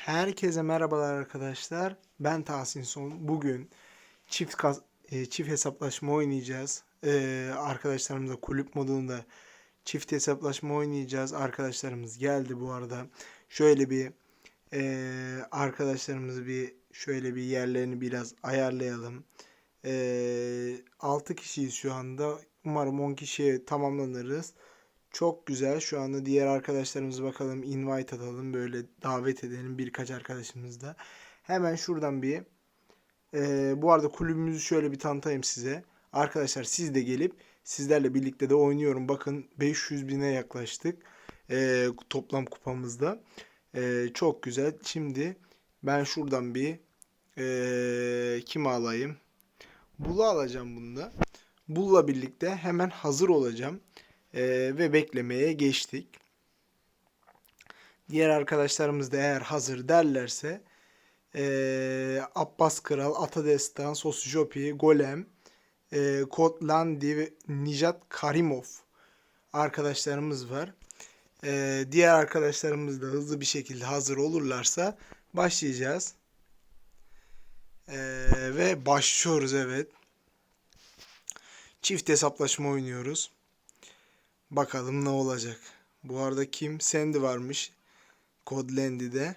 Herkese merhabalar arkadaşlar. Ben Tahsin Son. Bugün çift kas- e, çift hesaplaşma oynayacağız. E, arkadaşlarımızla kulüp modunda çift hesaplaşma oynayacağız. Arkadaşlarımız geldi bu arada. Şöyle bir e, arkadaşlarımızı bir şöyle bir yerlerini biraz ayarlayalım. E, 6 kişiyiz şu anda. Umarım 10 kişiye tamamlanırız. Çok güzel. Şu anda diğer arkadaşlarımıza bakalım. Invite atalım. Böyle davet edelim birkaç arkadaşımız da. Hemen şuradan bir e, bu arada kulübümüzü şöyle bir tanıtayım size. Arkadaşlar siz de gelip sizlerle birlikte de oynuyorum. Bakın 500 bine yaklaştık. e, toplam kupamızda. E, çok güzel. Şimdi ben şuradan bir e, kimi alayım? Bulu alacağım bunda. Bulla birlikte hemen hazır olacağım. Ee, ve beklemeye geçtik. Diğer arkadaşlarımız da eğer hazır derlerse ee, Abbas Kral, Atadestan, Sosjopi, Golem, ee, Kotlandi ve Nijat Karimov arkadaşlarımız var. Ee, diğer arkadaşlarımız da hızlı bir şekilde hazır olurlarsa başlayacağız. Ee, ve başlıyoruz evet. Çift hesaplaşma oynuyoruz. Bakalım ne olacak. Bu arada kim? Sandy varmış. Codlandy'de.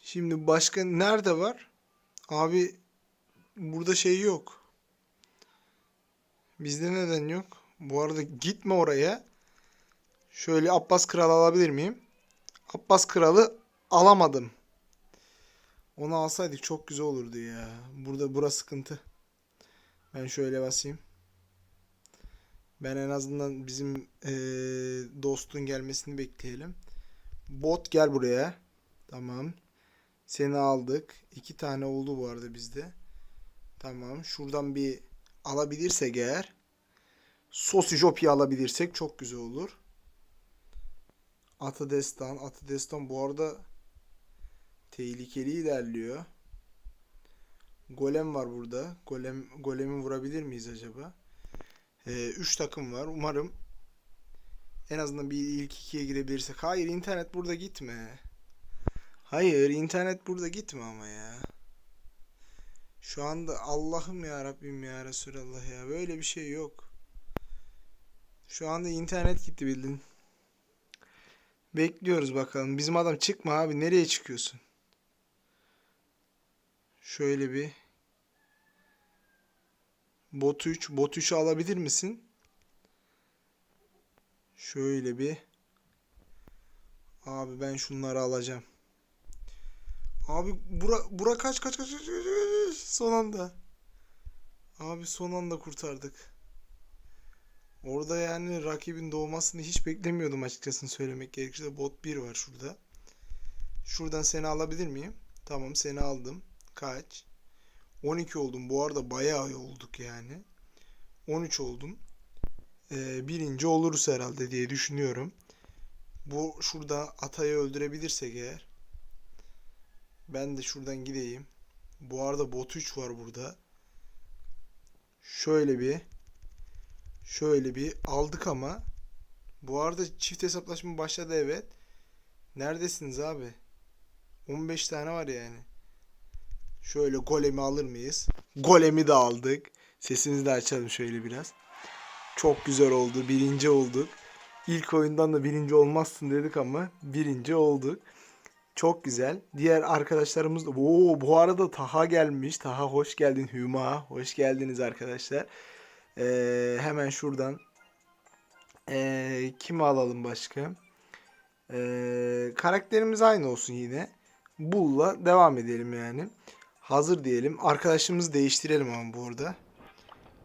Şimdi başka nerede var? Abi burada şey yok. Bizde neden yok? Bu arada gitme oraya. Şöyle Abbas Kralı alabilir miyim? Abbas Kralı alamadım. Onu alsaydık çok güzel olurdu ya. Burada burası sıkıntı. Ben şöyle basayım. Ben en azından bizim eee, dostun gelmesini bekleyelim. Bot gel buraya. Tamam. Seni aldık. İki tane oldu bu arada bizde. Tamam. Şuradan bir alabilirsek eğer. Sosijopi alabilirsek çok güzel olur. Atadestan. Atadestan bu arada tehlikeli ilerliyor. Golem var burada. Golem golemi vurabilir miyiz acaba? 3 takım var. Umarım en azından bir ilk ikiye girebilirsek. Hayır internet burada gitme. Hayır internet burada gitme ama ya. Şu anda Allah'ım ya Rabbim ya Resulallah ya böyle bir şey yok. Şu anda internet gitti bildin. Bekliyoruz bakalım. Bizim adam çıkma abi. Nereye çıkıyorsun? Şöyle bir Bot 3. Bot 3'ü alabilir misin? Şöyle bir. Abi ben şunları alacağım. Abi bura, bura kaç kaç kaç, kaç, kaç, son anda. Abi son anda kurtardık. Orada yani rakibin doğmasını hiç beklemiyordum açıkçası söylemek gerekirse. Bot 1 var şurada. Şuradan seni alabilir miyim? Tamam seni aldım. Kaç? 12 oldum. Bu arada bayağı iyi olduk yani. 13 oldum. Ee, birinci oluruz herhalde diye düşünüyorum. Bu şurada Atay'ı öldürebilirsek eğer. Ben de şuradan gideyim. Bu arada bot 3 var burada. Şöyle bir şöyle bir aldık ama bu arada çift hesaplaşma başladı evet. Neredesiniz abi? 15 tane var yani. Şöyle golemi alır mıyız? Golemi de aldık. Sesimizi de açalım şöyle biraz. Çok güzel oldu. Birinci olduk. İlk oyundan da birinci olmazsın dedik ama birinci olduk. Çok güzel. Diğer arkadaşlarımız da... Oo, bu arada Taha gelmiş. Taha hoş geldin Hüma. Hoş geldiniz arkadaşlar. Ee, hemen şuradan ee, kimi alalım başka? Ee, karakterimiz aynı olsun yine. Bull'la devam edelim yani. Hazır diyelim. Arkadaşımızı değiştirelim ama burada.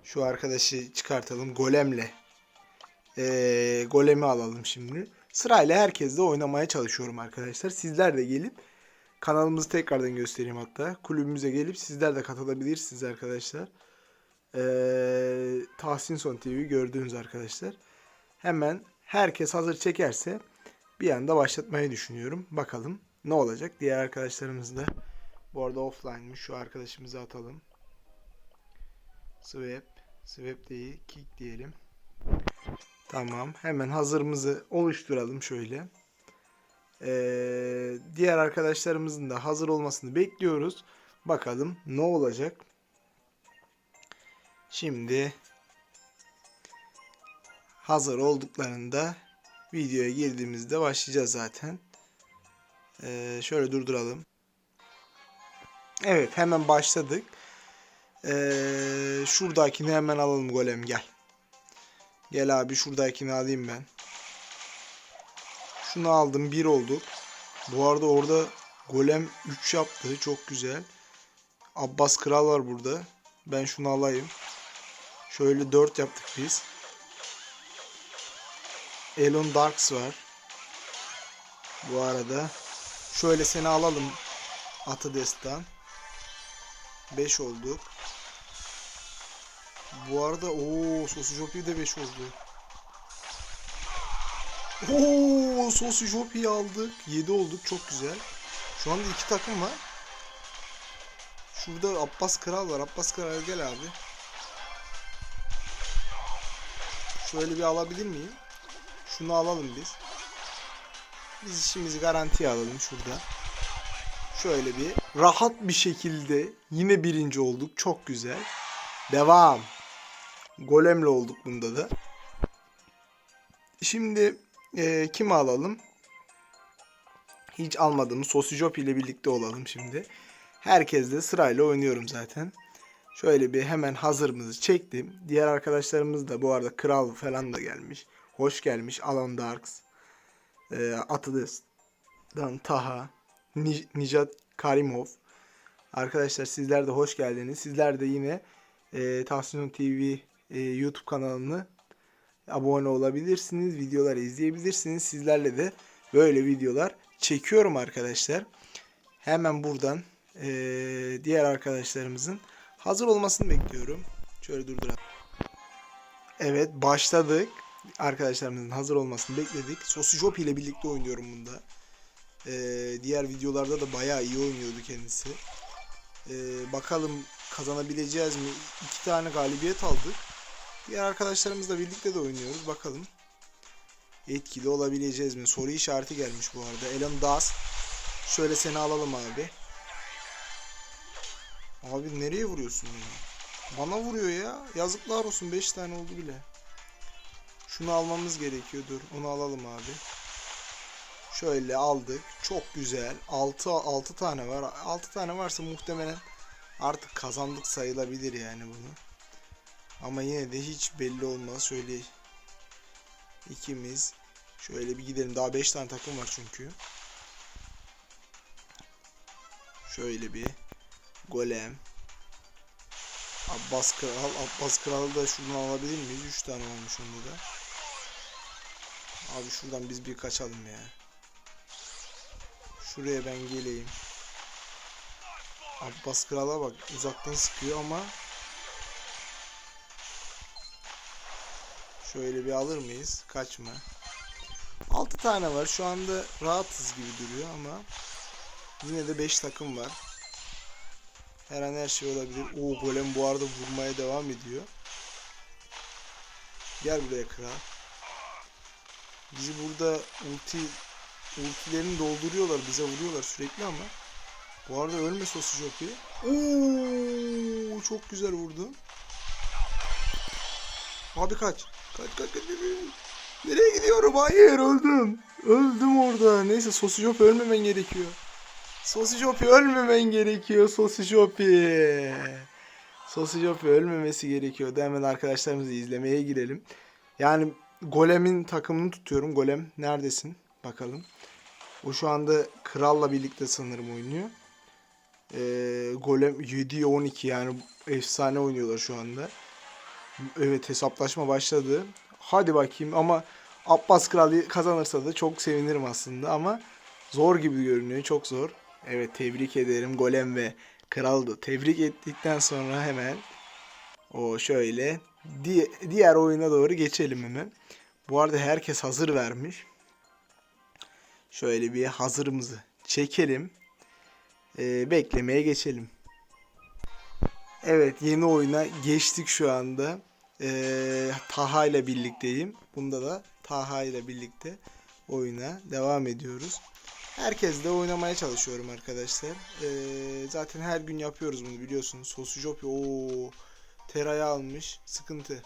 Şu arkadaşı çıkartalım. Golem'le. Ee, golemi alalım şimdi. Sırayla herkesle oynamaya çalışıyorum arkadaşlar. Sizler de gelip kanalımızı tekrardan göstereyim hatta. Kulübümüze gelip sizler de katılabilirsiniz arkadaşlar. Ee, Tahsin Son TV gördüğünüz arkadaşlar. Hemen herkes hazır çekerse bir anda başlatmayı düşünüyorum. Bakalım ne olacak. Diğer arkadaşlarımız da bu arada offline'mış. Şu arkadaşımızı atalım. Swap. Swap değil. Kick diyelim. Tamam. Hemen hazırımızı oluşturalım şöyle. Ee, diğer arkadaşlarımızın da hazır olmasını bekliyoruz. Bakalım ne olacak. Şimdi hazır olduklarında videoya girdiğimizde başlayacağız zaten. Ee, şöyle durduralım. Evet hemen başladık. Ee, şuradakini hemen alalım golem gel. Gel abi şuradakini alayım ben. Şunu aldım 1 olduk. Bu arada orada golem 3 yaptı. Çok güzel. Abbas Kral var burada. Ben şunu alayım. Şöyle 4 yaptık biz. Elon Darks var. Bu arada. Şöyle seni alalım. Atı Destan. 5 olduk. Bu arada o Sosijopi de 5 oldu. Oo Sosijopi'yi aldık. 7 olduk. Çok güzel. Şu anda iki takım var. Şurada Abbas Kral var. Abbas Kral gel abi. Şöyle bir alabilir miyim? Şunu alalım biz. Biz işimizi garantiye alalım şurada. Şöyle bir rahat bir şekilde yine birinci olduk. Çok güzel. Devam. Golemle olduk bunda da. Şimdi e, kimi alalım? Hiç almadığımız Sosijop ile birlikte olalım şimdi. Herkesle sırayla oynuyorum zaten. Şöyle bir hemen hazırımızı çektim. Diğer arkadaşlarımız da bu arada Kral falan da gelmiş. Hoş gelmiş. Alan Darks. E, Atıdes'dan Taha. Ni- Nijat Karimov. Arkadaşlar sizler de hoş geldiniz. Sizler de yine e, Tahsin TV e, YouTube kanalını abone olabilirsiniz. Videoları izleyebilirsiniz. Sizlerle de böyle videolar çekiyorum arkadaşlar. Hemen buradan e, diğer arkadaşlarımızın hazır olmasını bekliyorum. Şöyle durduralım. Evet başladık. Arkadaşlarımızın hazır olmasını bekledik. Sosijop ile birlikte oynuyorum bunda. Ee, diğer videolarda da bayağı iyi oynuyordu kendisi. Ee, bakalım kazanabileceğiz mi? İki tane galibiyet aldık. Diğer arkadaşlarımızla birlikte de oynuyoruz. Bakalım etkili olabileceğiz mi? Soru işareti gelmiş bu arada. Elon Das. Şöyle seni alalım abi. Abi nereye vuruyorsun beni? Bana vuruyor ya. Yazıklar olsun 5 tane oldu bile. Şunu almamız gerekiyor. Dur onu alalım abi. Şöyle aldık. Çok güzel. 6 6 tane var. 6 tane varsa muhtemelen artık kazandık sayılabilir yani bunu. Ama yine de hiç belli olmaz. Şöyle ikimiz şöyle bir gidelim. Daha 5 tane takım var çünkü. Şöyle bir golem. Abbas Kral. Abbas Kral'ı da şuradan alabilir miyiz? 3 tane olmuş onda da. Abi şuradan biz bir kaçalım ya. Şuraya ben geleyim. Abbas Kral'a bak uzaktan sıkıyor ama Şöyle bir alır mıyız? Kaçma. 6 tane var. Şu anda rahatız gibi duruyor ama yine de 5 takım var. Her an her şey olabilir. Oo golem bu arada vurmaya devam ediyor. Gel buraya kral. Bizi burada ulti ultilerini dolduruyorlar. Bize vuruyorlar sürekli ama. Bu arada ölme sosu Jockey. Oo çok güzel vurdu. Abi kaç. Kaç kaç kaç. Nereye gidiyorum? Hayır öldüm. Öldüm orada. Neyse Sosijop ölmemen gerekiyor. Sosijopi ölmemen gerekiyor. Sosijopi. Sosijopi ölmemesi gerekiyor. Da hemen arkadaşlarımızı izlemeye girelim. Yani Golem'in takımını tutuyorum. Golem neredesin? Bakalım. O şu anda Kral'la birlikte sanırım oynuyor. Ee, Golem 7'ye 12 yani efsane oynuyorlar şu anda. Evet hesaplaşma başladı. Hadi bakayım ama Abbas Kral kazanırsa da çok sevinirim aslında ama zor gibi görünüyor. Çok zor. Evet tebrik ederim Golem ve Kral'dı. Tebrik ettikten sonra hemen o şöyle di diğer oyuna doğru geçelim hemen. Bu arada herkes hazır vermiş. Şöyle bir hazırımızı çekelim. Ee, beklemeye geçelim. Evet yeni oyuna geçtik şu anda. Ee, Taha ile birlikteyim. Bunda da Taha ile birlikte oyuna devam ediyoruz. Herkesle oynamaya çalışıyorum arkadaşlar. Ee, zaten her gün yapıyoruz bunu biliyorsunuz. Sosu Jopi ooo terayı almış. Sıkıntı.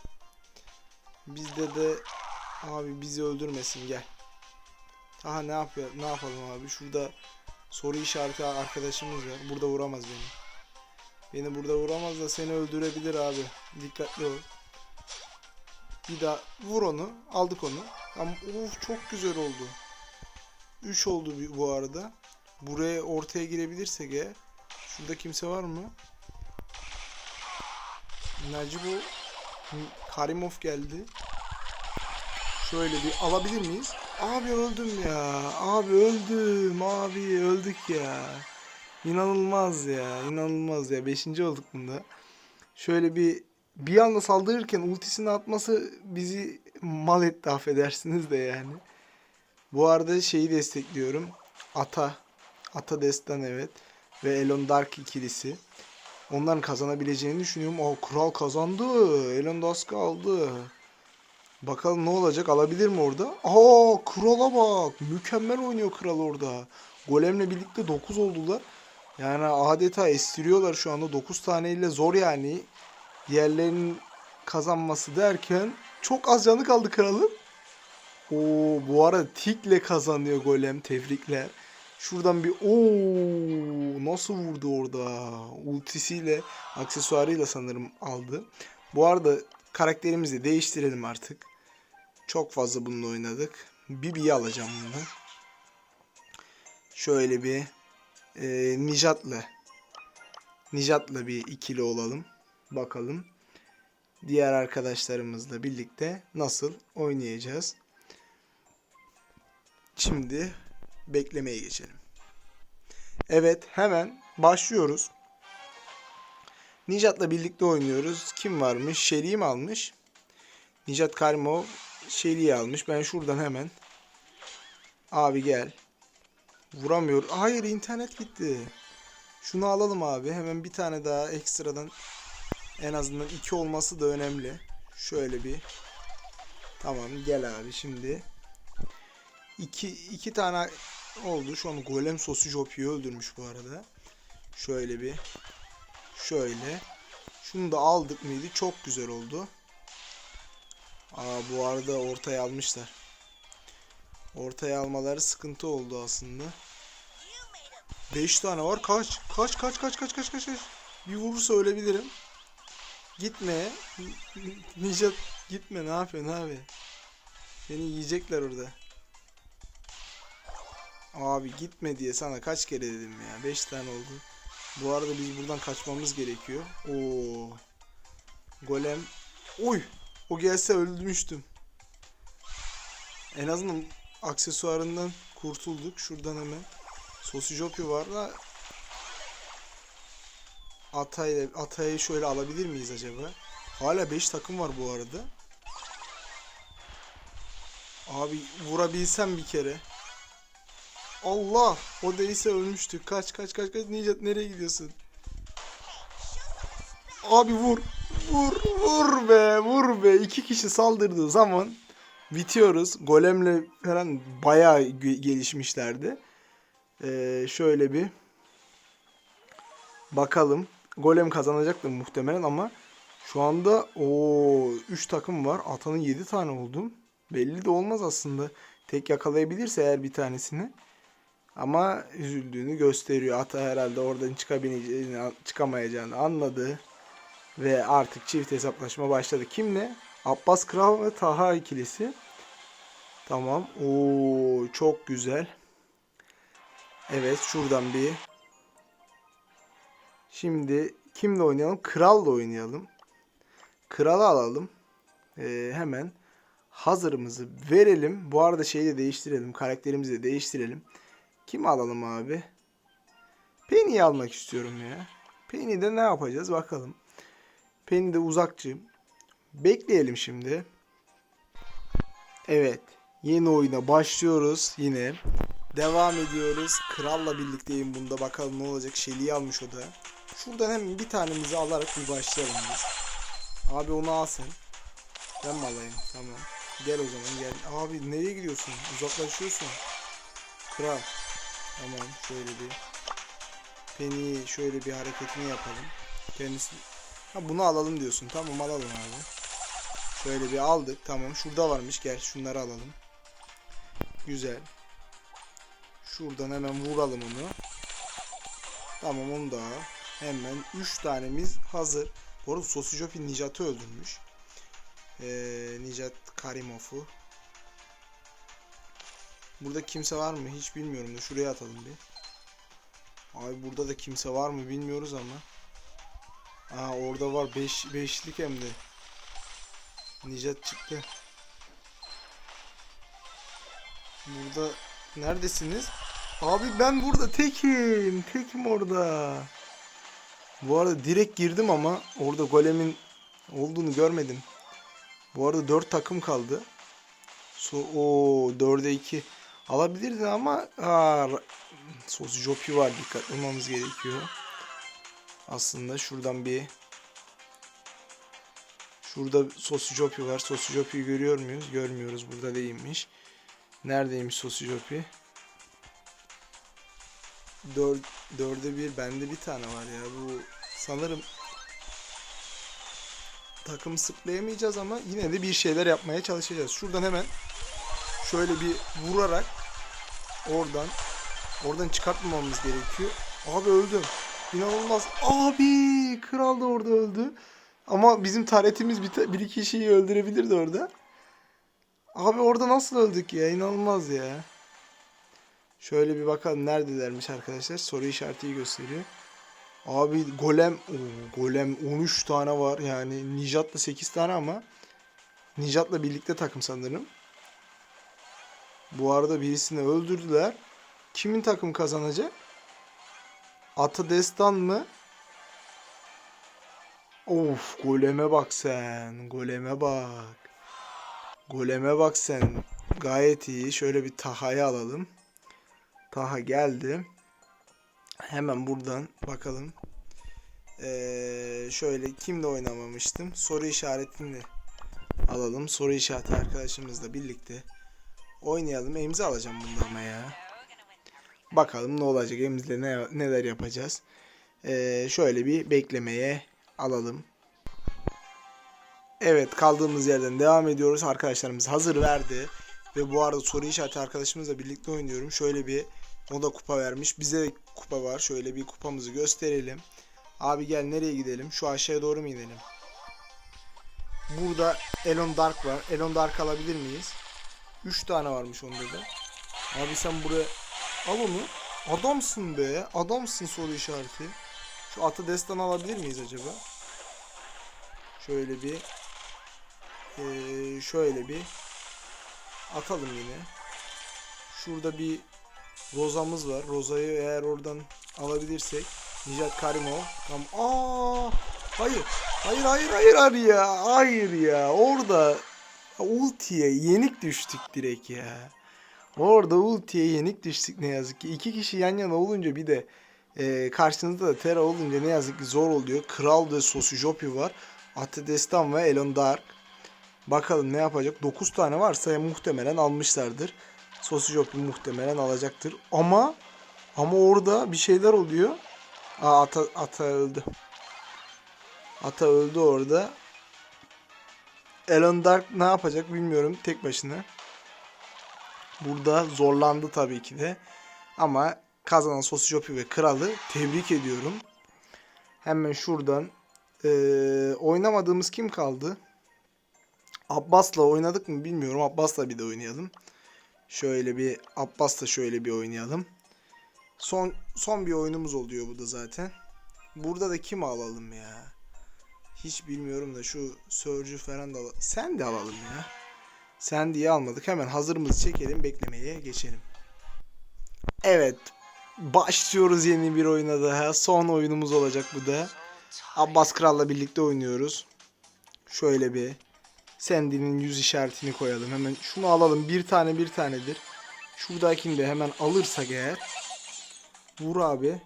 Bizde de abi bizi öldürmesin gel. Aha ne yapıyor? Ne yapalım abi? Şurada soru işareti arkadaşımız var. Burada vuramaz beni. Beni burada vuramaz da seni öldürebilir abi. Dikkatli ol. Bir daha vur onu. Aldık onu. Ama of çok güzel oldu. 3 oldu bu arada. Buraya ortaya girebilirsek eğer. Şurada kimse var mı? Nacibo Karimov geldi. Şöyle bir alabilir miyiz? Abi öldüm ya. Abi öldüm. Abi öldük ya. İnanılmaz ya. inanılmaz ya. Beşinci olduk bunda. Şöyle bir bir anda saldırırken ultisini atması bizi mal etti affedersiniz de yani. Bu arada şeyi destekliyorum. Ata. Ata Destan evet. Ve Elon Dark ikilisi. Onların kazanabileceğini düşünüyorum. O kral kazandı. Elon Dusk aldı. Bakalım ne olacak? Alabilir mi orada? Aa krala bak. Mükemmel oynuyor kral orada. Golemle birlikte 9 oldular. Yani adeta estiriyorlar şu anda. 9 taneyle zor yani. Diğerlerinin kazanması derken çok az canı kaldı kralın. Oo bu arada tikle kazanıyor golem. Tebrikler. Şuradan bir o nasıl vurdu orada? Ultisiyle, aksesuarıyla sanırım aldı. Bu arada karakterimizi değiştirelim artık. Çok fazla bununla oynadık. Bibi'yi alacağım bundan. Şöyle bir e, Nijat'la Nijat'la bir ikili olalım. Bakalım diğer arkadaşlarımızla birlikte nasıl oynayacağız. Şimdi beklemeye geçelim. Evet hemen başlıyoruz. Nijat'la birlikte oynuyoruz. Kim varmış? Şeli'yi mi almış? Nijat Karimov Şeli'yi almış. Ben şuradan hemen Abi gel. Vuramıyor. Hayır internet gitti. Şunu alalım abi. Hemen bir tane daha ekstradan en azından iki olması da önemli. Şöyle bir. Tamam gel abi şimdi. İki, iki tane oldu. Şu an Golem Sosu Jopi'yi öldürmüş bu arada. Şöyle bir. Şöyle. Şunu da aldık mıydı? Çok güzel oldu. Aa bu arada ortaya almışlar. Ortaya almaları sıkıntı oldu aslında. 5 tane var. Kaç. Kaç kaç kaç kaç kaç kaç. Bir vurursa ölebilirim. Gitme. Ninja gitme. Ne yapıyorsun abi? Beni yiyecekler orada. Abi gitme diye sana kaç kere dedim ya. 5 tane oldu. Bu arada biz buradan kaçmamız gerekiyor. Oo. Golem. Oy. O gelse öldürmüştüm. En azından aksesuarından kurtulduk. Şuradan hemen. Sosijopi var da Atay Atay'ı şöyle alabilir miyiz acaba? Hala 5 takım var bu arada. Abi vurabilsem bir kere. Allah! O değilse ölmüştük. Kaç kaç kaç kaç Nicat nereye gidiyorsun? Abi vur. Vur vur be vur be. İki kişi saldırdığı zaman bitiyoruz. Golemle falan bayağı ge- gelişmişlerdi. Ee, şöyle bir bakalım. Golem kazanacaktır muhtemelen ama şu anda o 3 takım var. Atanın 7 tane oldu. Belli de olmaz aslında. Tek yakalayabilirse eğer bir tanesini. Ama üzüldüğünü gösteriyor. Ata herhalde oradan çıkabileceğini, çıkamayacağını anladı. Ve artık çift hesaplaşma başladı. Kimle? Abbas Kral ve Taha ikilisi. Tamam. Oo çok güzel. Evet şuradan bir. Şimdi kimle oynayalım? Kral'la oynayalım. Kral'ı alalım. Ee, hemen hazırımızı verelim. Bu arada şeyi de değiştirelim. Karakterimizi de değiştirelim. Kim alalım abi? Penny'yi almak istiyorum ya. Penny'de ne yapacağız bakalım. Penny de uzakçı. Bekleyelim şimdi. Evet. Yeni oyuna başlıyoruz yine. Devam ediyoruz. Kral'la birlikteyim bunda. Bakalım ne olacak. Şeli'yi almış o da. Şuradan hemen bir tanemizi alarak bir başlayalım biz. Abi onu al sen. Ben mi alayım? Tamam. Gel o zaman gel. Abi nereye gidiyorsun? Uzaklaşıyorsun. Kral. Tamam şöyle bir Penny şöyle bir hareketini yapalım. Kendisi Ha bunu alalım diyorsun. Tamam alalım abi. Şöyle bir aldık. Tamam. Şurada varmış. Gel şunları alalım. Güzel. Şuradan hemen vuralım onu. Tamam onu da. Hemen 3 tanemiz hazır. Bu arada Sosijopi Nijat'ı öldürmüş. Ee, Nijat Karimov'u. Burada kimse var mı? Hiç bilmiyorum da şuraya atalım bir. Abi burada da kimse var mı bilmiyoruz ama. Aa orada var 5 beş, beşlik hem de. Nijat çıktı. Burada neredesiniz? Abi ben burada tekim. Tekim orada. Bu arada direkt girdim ama orada golemin olduğunu görmedim. Bu arada 4 takım kaldı. So o 4'e 2 alabilirdin ama aa, Sos Jopi var dikkat olmamız gerekiyor. Aslında şuradan bir Şurada Sosu Jopi var. Sosu Jopi'yi görüyor muyuz? Görmüyoruz. Burada değilmiş. Neredeymiş Jopi? Dör, dörde bir. Bende bir tane var ya. Bu sanırım takım sıklayamayacağız ama yine de bir şeyler yapmaya çalışacağız. Şuradan hemen şöyle bir vurarak oradan oradan çıkartmamamız gerekiyor. Abi öldüm. İnanılmaz. Abi kral da orada öldü. Ama bizim taretimiz bir, bir iki kişiyi öldürebilirdi orada. Abi orada nasıl öldük ya? İnanılmaz ya. Şöyle bir bakalım neredelermiş arkadaşlar. Soru işareti gösteriyor. Abi golem Oo, golem 13 tane var. Yani Nijat'la 8 tane ama Nijat'la birlikte takım sanırım. Bu arada birisini öldürdüler. Kimin takım kazanacak? Ata Destan mı? Of goleme bak sen. Goleme bak. Goleme bak sen. Gayet iyi. Şöyle bir Taha'yı alalım. Taha geldi. Hemen buradan bakalım. Ee, şöyle kimle oynamamıştım? Soru işaretini alalım. Soru işareti arkadaşımızla birlikte oynayalım. Emzi alacağım bunda ama ya. Bakalım ne olacak. Emzile ne, neler yapacağız. Ee, şöyle bir beklemeye alalım. Evet kaldığımız yerden devam ediyoruz. Arkadaşlarımız hazır verdi. Ve bu arada soru işareti arkadaşımızla birlikte oynuyorum. Şöyle bir o da kupa vermiş. Bize de kupa var. Şöyle bir kupamızı gösterelim. Abi gel nereye gidelim? Şu aşağıya doğru mu gidelim? Burada Elon Dark var. Elon Dark alabilir miyiz? 3 tane varmış onda da. Abi sen buraya al onu. Adamsın be. Adamsın soru işareti. Şu atı destan alabilir miyiz acaba? Şöyle bir ee, şöyle bir atalım yine. Şurada bir Roza'mız var. Roza'yı eğer oradan alabilirsek Nijat Karimov. Tamam. Aa! Hayır. Hayır hayır hayır hayır ya. Hayır ya. Orada ultiye yenik düştük direkt ya. Orada ultiye yenik düştük ne yazık ki. İki kişi yan yana olunca bir de e, karşınızda da Terra olunca ne yazık ki zor oluyor. Kral ve Sosu Jopi var. Atedestan ve Elon Dark. Bakalım ne yapacak. 9 tane varsa muhtemelen almışlardır. Sosu Jopi muhtemelen alacaktır. Ama ama orada bir şeyler oluyor. Aa, ata, ata öldü. Ata öldü orada. Elon Dark ne yapacak bilmiyorum tek başına. Burada zorlandı tabii ki de. Ama kazanan Sosyopi ve Kralı tebrik ediyorum. Hemen şuradan ee, oynamadığımız kim kaldı? Abbas'la oynadık mı bilmiyorum. Abbas'la bir de oynayalım. Şöyle bir Abbas'la şöyle bir oynayalım. Son son bir oyunumuz oluyor bu da zaten. Burada da kim alalım ya? Hiç bilmiyorum da şu Sörcü falan da Sen de alalım ya. Sen diye almadık. Hemen hazırımızı çekelim. Beklemeye geçelim. Evet. Başlıyoruz yeni bir oyuna daha. Son oyunumuz olacak bu da. Abbas Kral'la birlikte oynuyoruz. Şöyle bir Sandy'nin yüz işaretini koyalım. Hemen şunu alalım. Bir tane bir tanedir. Şuradakini de hemen alırsak eğer. Vur abi.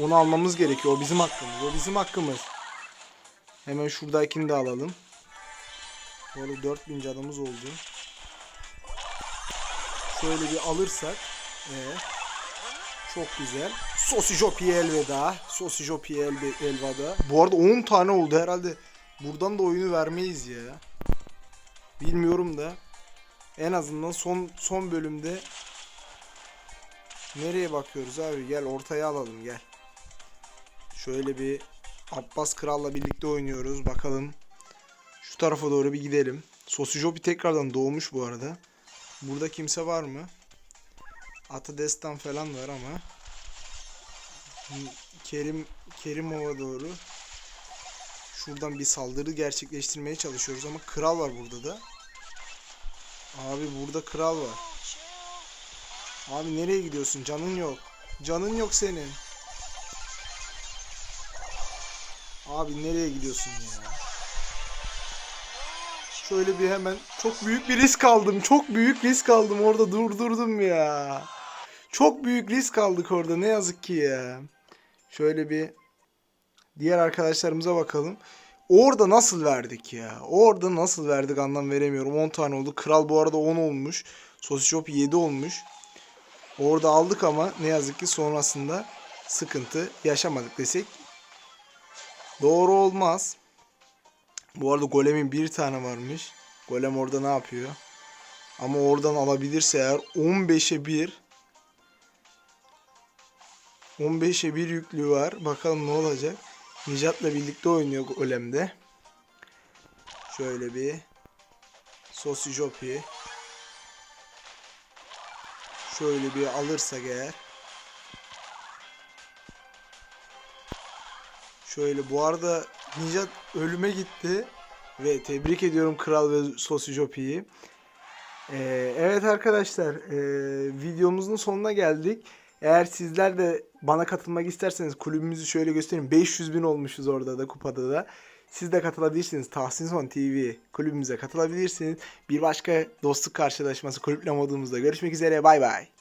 Onu almamız gerekiyor. O bizim hakkımız. O bizim hakkımız. Hemen şuradakini de alalım. Arada 4000 canımız oldu. Şöyle bir alırsak. Ee, çok güzel. Sosijopi elveda. Sosijopi elve, elveda. Bu arada 10 tane oldu herhalde. Buradan da oyunu vermeyiz ya. Bilmiyorum da. En azından son son bölümde nereye bakıyoruz abi? Gel ortaya alalım gel. Şöyle bir Abbas Kral'la birlikte oynuyoruz. Bakalım. Şu tarafa doğru bir gidelim. Sosijopi tekrardan doğmuş bu arada. Burada kimse var mı? Atı Destan falan var ama. Kerim Kerimova doğru. Şuradan bir saldırı gerçekleştirmeye çalışıyoruz ama kral var burada da. Abi burada kral var. Abi nereye gidiyorsun? Canın yok. Canın yok senin. Abi nereye gidiyorsun ya? Şöyle bir hemen çok büyük bir risk aldım. Çok büyük risk aldım. Orada durdurdum ya. Çok büyük risk aldık orada. Ne yazık ki ya. Şöyle bir diğer arkadaşlarımıza bakalım. Orada nasıl verdik ya? Orada nasıl verdik anlam veremiyorum. 10 tane oldu. Kral bu arada 10 olmuş. Sosishop 7 olmuş. Orada aldık ama ne yazık ki sonrasında sıkıntı yaşamadık desek doğru olmaz. Bu arada golemin bir tane varmış. Golem orada ne yapıyor? Ama oradan alabilirse eğer 15'e 1 15'e 1 yüklü var. Bakalım ne olacak. Nijat'la birlikte oynuyor Golem'de. Şöyle bir Sosijopi Şöyle bir alırsak eğer Şöyle bu arada Nijat ölüme gitti ve tebrik ediyorum Kral ve Sosijopi'yi. Ee, evet arkadaşlar e, videomuzun sonuna geldik. Eğer sizler de bana katılmak isterseniz kulübümüzü şöyle göstereyim. 500 bin olmuşuz orada da kupada da. Siz de katılabilirsiniz. Tahsin Son TV kulübümüze katılabilirsiniz. Bir başka dostluk karşılaşması kulüple modumuzda görüşmek üzere. Bay bay.